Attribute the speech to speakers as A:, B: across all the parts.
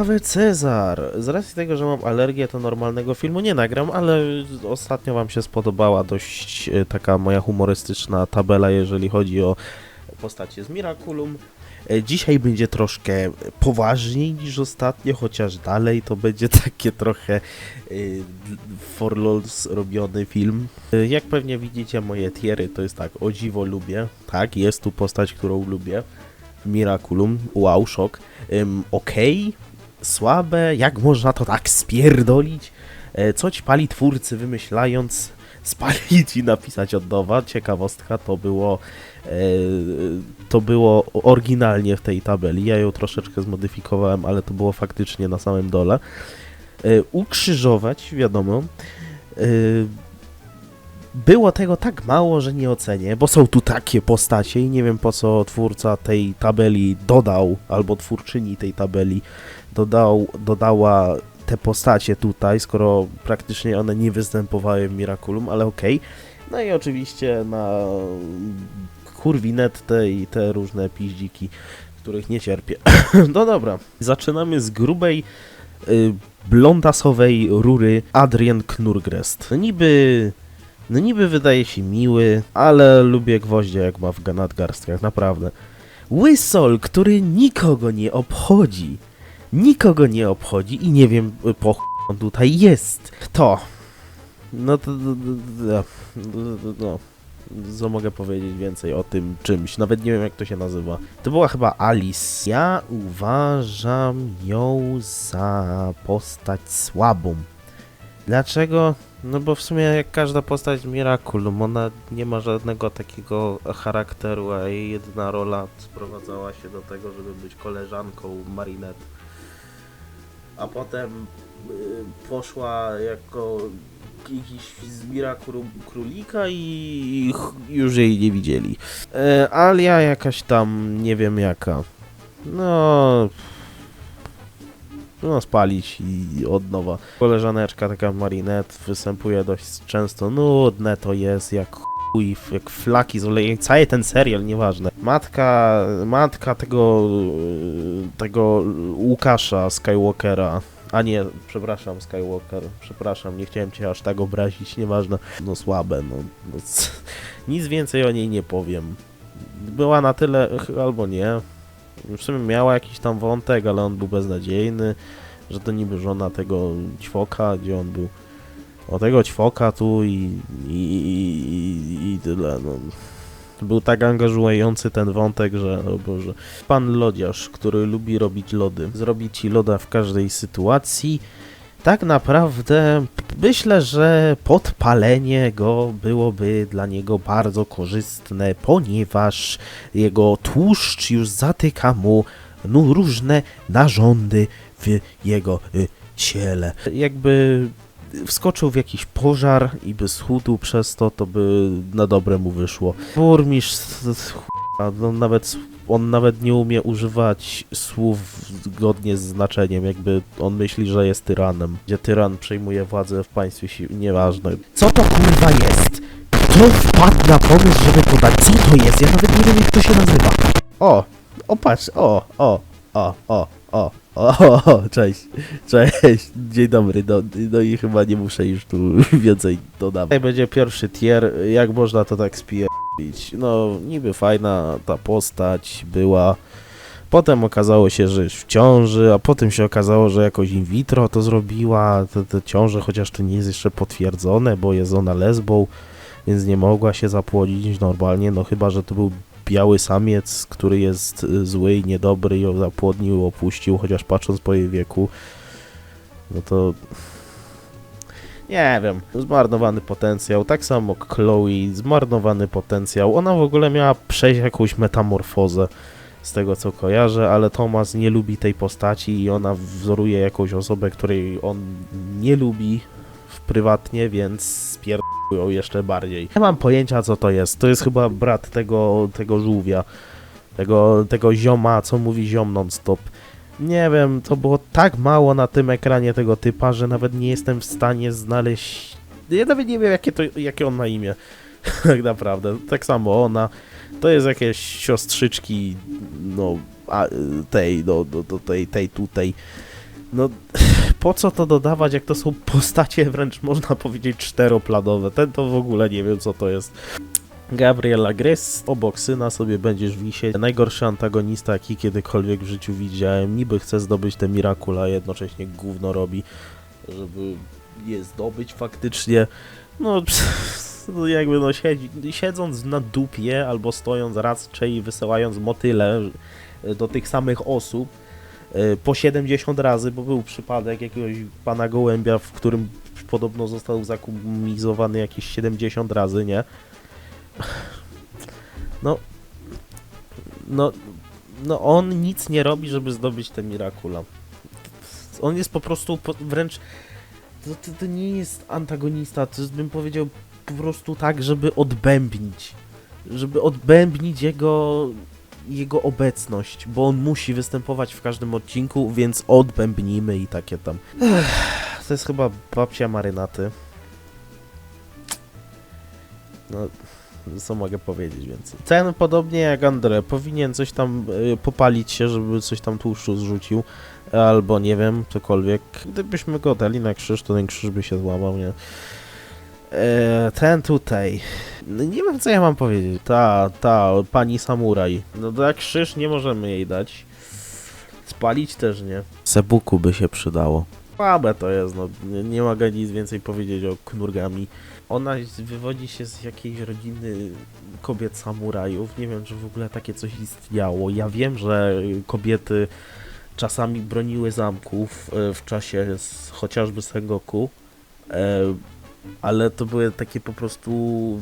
A: Awe Cezar! Z racji tego, że mam alergię, to normalnego filmu nie nagram, ale ostatnio wam się spodobała dość e, taka moja humorystyczna tabela, jeżeli chodzi o postacie z Miraculum. E, Dzisiaj będzie troszkę poważniej niż ostatnio, chociaż dalej to będzie takie trochę y, for lols robiony film. Jak pewnie widzicie, moje tiery to jest tak, o dziwo lubię, tak, jest tu postać, którą lubię. Miraculum, wow, szok. Ym, Okej, słabe, jak można to tak spierdolić? E, Co ci pali twórcy wymyślając spalić i napisać od nowa? Ciekawostka, to było e, to było oryginalnie w tej tabeli. Ja ją troszeczkę zmodyfikowałem, ale to było faktycznie na samym dole. E, Ukrzyżować, wiadomo. Było tego tak mało, że nie ocenię, bo są tu takie postacie i nie wiem po co twórca tej tabeli dodał, albo twórczyni tej tabeli dodał, dodała te postacie tutaj, skoro praktycznie one nie występowały w Miraculum, ale okej. No i oczywiście na kurwinetę i te różne piździki, których nie cierpię. no dobra, zaczynamy z grubej, y, blondasowej rury Adrian Knurgrest. Niby, no niby wydaje się miły, ale lubię gwoździe jak ma w nadgarstkach, naprawdę. Łysol, który nikogo nie obchodzi. Nikogo nie obchodzi i nie wiem y, po on tutaj jest. To. No to- to- No. Co mogę powiedzieć więcej o tym czymś? Nawet nie wiem jak to się nazywa. To była chyba Alice. Ja uważam ją za postać słabą. Dlaczego? No bo w sumie jak każda postać z Miraculum, ona nie ma żadnego takiego charakteru, a jej rola sprowadzała się do tego, żeby być koleżanką Marinette. A potem y, poszła jako jakiś z Miraculum królika i już jej nie widzieli. E, Alia jakaś tam, nie wiem jaka. No... No spalić i od nowa. Koleżaneczka taka Marinette występuje dość często. Nudne to jest, jak chuj, jak flaki z olejem. Cały ten serial, nieważne. Matka, matka tego, tego Łukasza Skywalkera. A nie, przepraszam, Skywalker, przepraszam, nie chciałem cię aż tak obrazić, nieważne. No słabe, no. no nic więcej o niej nie powiem. Była na tyle, albo nie. W sumie miała jakiś tam wątek, ale on był beznadziejny, że to niby żona tego ćwoka, gdzie on był. O tego ćwoka tu i, i, i, i, tyle, no. Był tak angażujący ten wątek, że o Boże. Pan lodziarz, który lubi robić lody, zrobi ci loda w każdej sytuacji. Tak naprawdę myślę, że podpalenie go byłoby dla niego bardzo korzystne, ponieważ jego tłuszcz już zatyka mu no, różne narządy w jego y, ciele. Jakby wskoczył w jakiś pożar i by schudł przez to, to by na dobre mu wyszło. Burmistrz, s- ch**a, no nawet on nawet nie umie używać słów zgodnie z znaczeniem, jakby on myśli, że jest tyranem, gdzie tyran przejmuje władzę w państwie, si- nieważne. Co to kurwa jest? Kto wpadł na pomysł, żeby podać? Co to jest? Ja nawet nie wiem, jak to się nazywa. O, o patrz, o, o, o, o, o, o, cześć, cześć, dzień dobry, no, no i chyba nie muszę już tu więcej dodawać. Tutaj będzie pierwszy tier, jak można to tak spierdolić. No, niby fajna ta postać była, potem okazało się, że jest w ciąży, a potem się okazało, że jakoś in vitro to zrobiła, te, te ciąże, chociaż to nie jest jeszcze potwierdzone, bo jest ona lesbą, więc nie mogła się zapłodzić normalnie, no chyba, że to był biały samiec, który jest y, zły i niedobry i ją zapłodnił, opuścił, chociaż patrząc po jej wieku, no to nie wiem, zmarnowany potencjał, tak samo Chloe, zmarnowany potencjał, ona w ogóle miała przejść jakąś metamorfozę, z tego co kojarzę, ale Thomas nie lubi tej postaci i ona wzoruje jakąś osobę, której on nie lubi prywatnie, więc spierdają jeszcze bardziej. Nie mam pojęcia co to jest, to jest chyba brat tego, tego żółwia, tego, tego zioma, co mówi ziom non-stop. Nie wiem, to było tak mało na tym ekranie tego typa, że nawet nie jestem w stanie znaleźć... Ja nawet nie wiem jakie, to, jakie on ma imię, tak naprawdę. Tak samo ona, to jest jakieś siostrzyczki, no, a, tej, no, do, do tej, tej tutaj. No, po co to dodawać, jak to są postacie wręcz można powiedzieć czteroplanowe. Ten to w ogóle nie wiem, co to jest. Gabriela Gres, obok syna sobie będziesz wisieć. Najgorszy antagonista, jaki kiedykolwiek w życiu widziałem. Niby chce zdobyć te Mirakula, a jednocześnie gówno robi, żeby je zdobyć faktycznie. No, jakby no siedzi, siedząc na dupie albo stojąc raczej wysyłając motyle do tych samych osób e, po 70 razy, bo był przypadek jakiegoś pana gołębia, w którym podobno został zakumizowany jakieś 70 razy, nie? No, no, no on nic nie robi, żeby zdobyć te Mirakula. On jest po prostu wręcz, to, to, to nie jest antagonista, to jest, bym powiedział po prostu tak, żeby odbębnić, żeby odbębnić jego, jego obecność, bo on musi występować w każdym odcinku, więc odbębnijmy i takie tam. Ech, to jest chyba babcia marynaty. No, co mogę powiedzieć więcej. Ten, podobnie jak Andre, powinien coś tam y, popalić się, żeby coś tam tłuszczu zrzucił, albo nie wiem, cokolwiek. Gdybyśmy go dali na krzyż, to ten krzyż by się złamał, nie? E, ten tutaj. No nie wiem, co ja mam powiedzieć. Ta, ta, pani samuraj. No to jak krzyż nie możemy jej dać. Spalić też nie. Sebuku by się przydało. Słabe to jest, no. Nie, nie mogę nic więcej powiedzieć o knurgami. Ona wywodzi się z jakiejś rodziny kobiet samurajów. Nie wiem, czy w ogóle takie coś istniało. Ja wiem, że kobiety czasami broniły zamków e, w czasie z, chociażby Sengoku. E, ale to były takie po prostu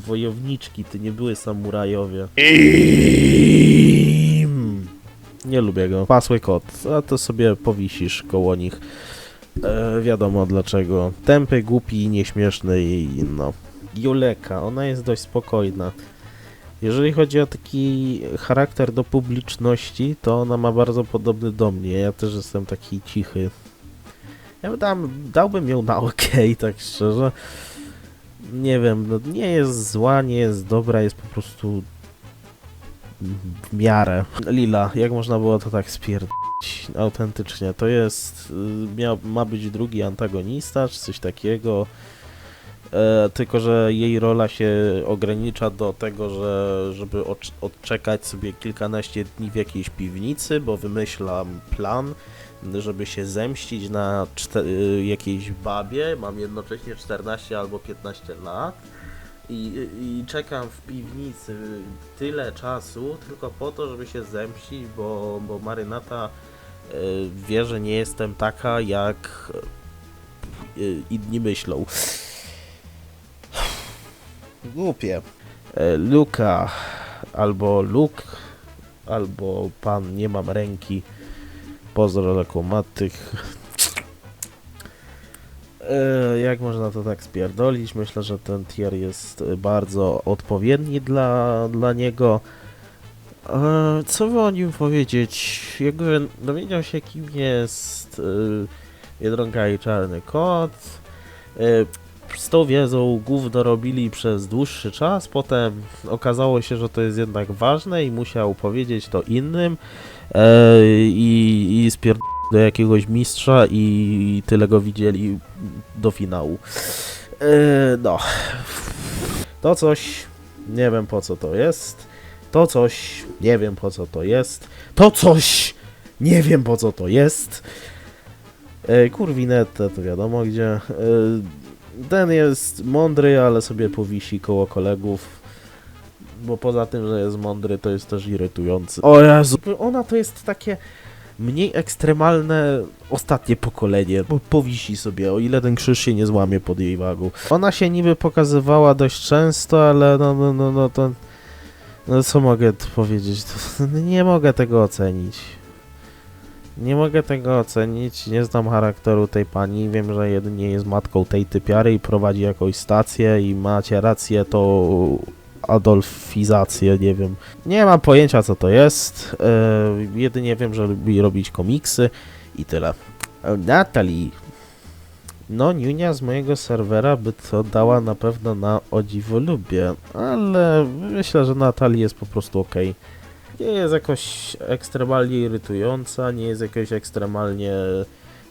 A: wojowniczki, to nie były samurajowie. Nie lubię go. Pasły kot, a to sobie powisisz koło nich. E, wiadomo dlaczego. Tępy, głupi, nieśmieszny i no. Juleka, ona jest dość spokojna. Jeżeli chodzi o taki charakter do publiczności, to ona ma bardzo podobny do mnie. Ja też jestem taki cichy. Ja dam, dałbym ją na ok, tak szczerze. Nie wiem, no nie jest zła, nie jest dobra, jest po prostu w miarę. Lila, jak można było to tak spierdolić autentycznie? To jest, y, miał, ma być drugi antagonista, czy coś takiego. E, tylko, że jej rola się ogranicza do tego, że żeby odczekać sobie kilkanaście dni w jakiejś piwnicy, bo wymyślam plan, żeby się zemścić na y, jakiejś babie. Mam jednocześnie 14 albo 15 lat. I, I czekam w piwnicy tyle czasu, tylko po to, żeby się zemścić, bo, bo marynata y, wie, że nie jestem taka, jak y, inni myślą. Głupie. E, Luka, albo Luke, albo pan nie mam ręki. Pozdro lekomatych. E, Jak można to tak spierdolić? Myślę, że ten tier jest e, bardzo odpowiedni dla, dla niego. E, Co by o nim powiedzieć? Jakby dowiedział się, kim jest e, Biedronka i Czarny Kot. E, Z tą wiedzą gówno robili przez dłuższy czas, potem okazało się, że to jest jednak ważne i musiał powiedzieć to innym e, i, i spierd do jakiegoś mistrza i tyle go widzieli do finału. E, no. To coś, nie wiem po co to jest. To coś, nie wiem po co to jest. To coś, nie wiem po co to jest. E, Kurwinet to wiadomo gdzie. E, ten jest mądry, ale sobie powisi koło kolegów. Bo poza tym, że jest mądry, to jest też irytujący. O Jezu, ona to jest takie mniej ekstremalne ostatnie pokolenie, bo powisi sobie, o ile ten krzyż się nie złamie pod jej wagą. Ona się niby pokazywała dość często, ale no, no, no, no to... No co mogę tu powiedzieć? Nie mogę tego ocenić. Nie mogę tego ocenić, nie znam charakteru tej pani, wiem, że jedynie jest matką tej typiary i prowadzi jakąś stację i macie rację, to adolfizację, nie wiem. Nie mam pojęcia co to jest, e, jedynie wiem, że lubi robić komiksy i tyle. E, Natalie. No, Niunia z mojego serwera by to dała na pewno na o lubię, ale myślę, że Natalie jest po prostu ok. Nie jest jakoś ekstremalnie irytująca, nie jest jakoś ekstremalnie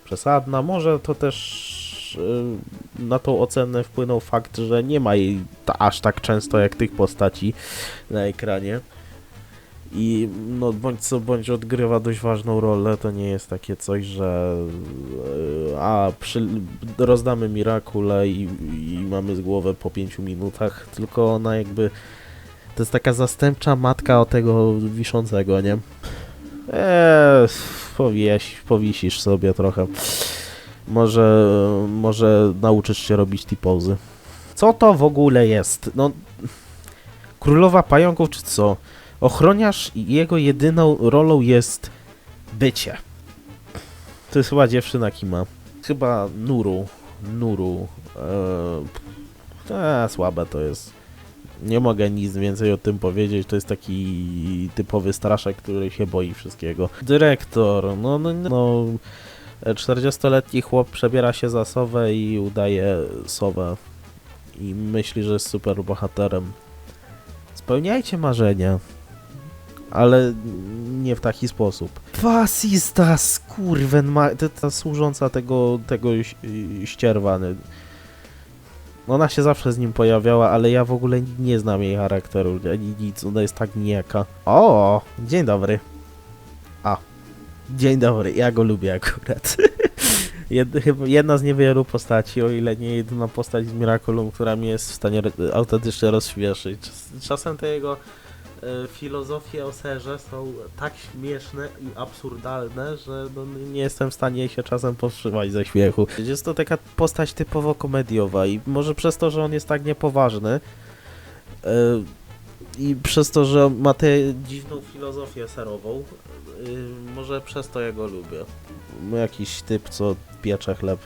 A: przesadna. Może to też y, na tą ocenę wpłynął fakt, że nie ma jej aż tak często jak tych postaci na ekranie. I no bądź co bądź odgrywa dość ważną rolę, to nie jest takie coś, że y, a przy, rozdamy Mirakule i, i mamy z głowę po 5 minutach, tylko ona jakby to jest taka zastępcza matka o tego wiszącego, nie? Eee, powieś, powisisz sobie trochę. Może, może nauczysz się robić T-pozy. Co to w ogóle jest? No, królowa pająków czy co? Ochroniarz jego jedyną rolą jest bycie. To jest chyba dziewczyna Kima. Chyba Nuru. Nuru. Eee, słabe to jest. Nie mogę nic więcej o tym powiedzieć. To jest taki typowy straszek, który się boi wszystkiego. Dyrektor. No, no, no. 40-letni chłop przebiera się za sowę i udaje sowę. I myśli, że jest super bohaterem. Spełniajcie marzenia. Ale nie w taki sposób. Fasista, skurwen, ma... ta, ta służąca tego, tego ś- ścierwa. nie? Ona się zawsze z nim pojawiała, ale ja w ogóle nie znam jej charakteru, ani nic, ona jest tak nijaka. O, dzień dobry. Dzień dobry, ja go lubię akurat. Jedna z niewielu postaci, o ile nie jedyna postać z Miraculum, która mnie jest w stanie autentycznie rozśmieszyć. Czas, czasem te jego e, filozofie o serze są tak śmieszne i absurdalne, że no, nie jestem w stanie się czasem powstrzymać ze śmiechu. Jest to taka postać typowo komediowa i może przez to, że on jest tak niepoważny e, i przez to, że ma tę dziwną filozofię serową, e, może przez to ja go lubię. No, Jakiś typ, co piecze chleb.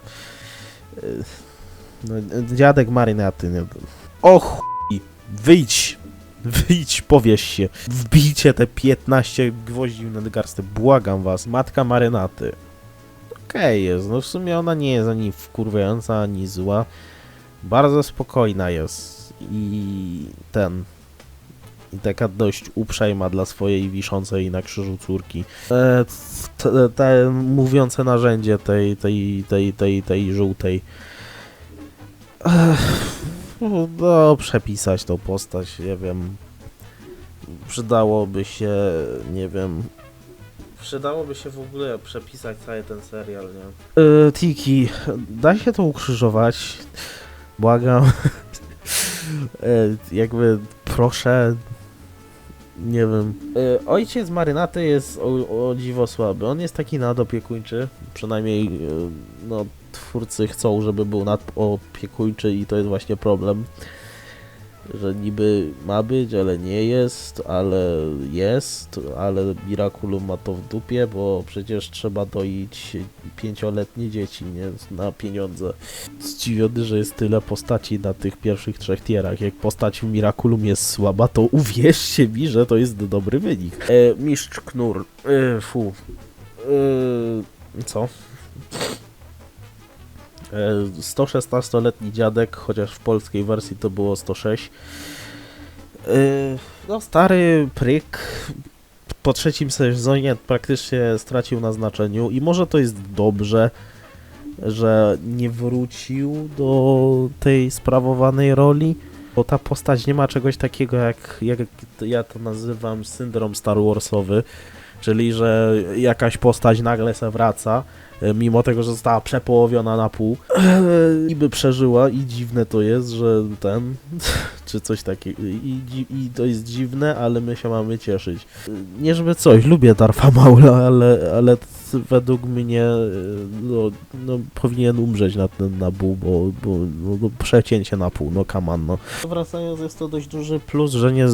A: E, No, dziadek marynaty. Nie? O chuj! Wyjdź! Wyjdź, powieś się. Wbijcie te 15 gwoździ w nadgarstę. Błagam was. Matka marynaty. Okej jest. No w sumie ona nie jest ani wkurwiająca, ani zła. Bardzo spokojna jest. I ten... Taka dość uprzejma dla swojej wiszącej na krzyżu córki. E, te, te mówiące narzędzie tej, tej, tej, tej, tej żółtej. Ech, no, przepisać tą postać, nie wiem. Przydałoby się, nie wiem. Przydałoby się w ogóle przepisać cały ten serial, nie? Yy, Tiki, daj się to ukrzyżować. Błagam. Yy, jakby, proszę. Nie wiem. Yy, ojciec Marynaty jest o, o dziwo słaby. On jest taki nadopiekuńczy. Przynajmniej, yy, no, twórcy chcą, żeby był nadopiekuńczy i to jest właśnie problem. Że niby ma być, ale nie jest, ale jest, ale Miraculum ma to w dupie, bo przecież trzeba doić pięcioletnie dzieci, nie? Na pieniądze. Zdziwiony, że jest tyle postaci na tych pierwszych trzech tierach. Jak postać w Miraculum jest słaba, to uwierzcie mi, że to jest dobry wynik. E, mistrz Knur. E, fu. E, co? E, 116-letni dziadek, chociaż w polskiej wersji to było 106. E, No, stary pryk po trzecim sezonie praktycznie stracił na znaczeniu i może to jest dobrze, że nie wrócił do tej sprawowanej roli, bo ta postać nie ma czegoś takiego jak, jak ja to nazywam syndrom Star Warsowy, czyli że jakaś postać nagle se wraca, mimo tego, że została przepołowiona na pół, e, niby przeżyła i dziwne to jest, że ten, czy coś takiego, i, i to jest dziwne, ale my się mamy cieszyć. E, Nie żeby coś, lubię Darfa Maula, ale, ale według mnie e, no, no, powinien umrzeć na ten na pół, bo, no, no, przecięcie na pół, no on, no. Wracając, jest to dość duży plus, że nie,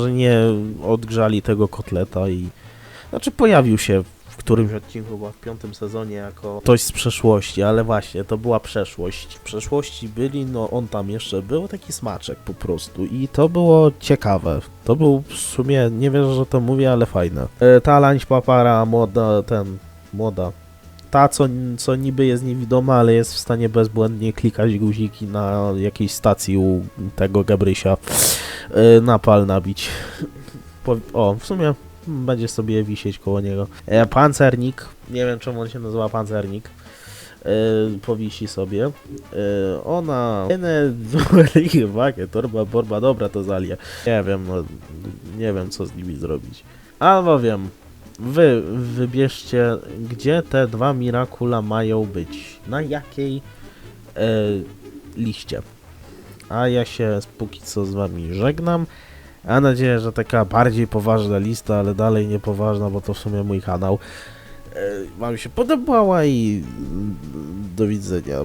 A: że nie odgrzali tego kotleta i znaczy pojawił się w którymś odcinku, chyba w piątym sezonie, jako ktoś z przeszłości, ale właśnie, to była przeszłość. W przeszłości byli, no on tam jeszcze był, taki smaczek po prostu i to było ciekawe. To był w sumie, nie wierzę, że to mówię, ale fajne. E, ta Lańś Papara, młoda, ten, młoda, ta, co, co niby jest niewidoma, ale jest w stanie bezbłędnie klikać guziki na jakiejś stacji u tego Gabrysia, e, napal nabić. O, w sumie będzie sobie wisieć koło niego. E, pancernik, nie wiem czemu on się nazywa pancernik. powisi sobie. E, ona... Ene, wagie, torba, borba, dobra, to zalia. Nie wiem, no, nie wiem, co z nimi zrobić. Albowiem, wy wybierzcie, gdzie te dwa Mirakula mają być. Na jakiej e, liście. A ja się póki co z wami żegnam. Mam nadzieję, że taka bardziej poważna lista, ale dalej niepoważna, bo to w sumie mój kanał. e, Wam się podobała i mm, do widzenia.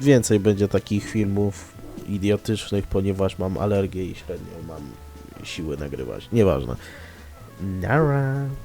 A: Więcej będzie takich filmów idiotycznych, ponieważ mam alergię i średnio mam siły nagrywać. Nieważne. Nara.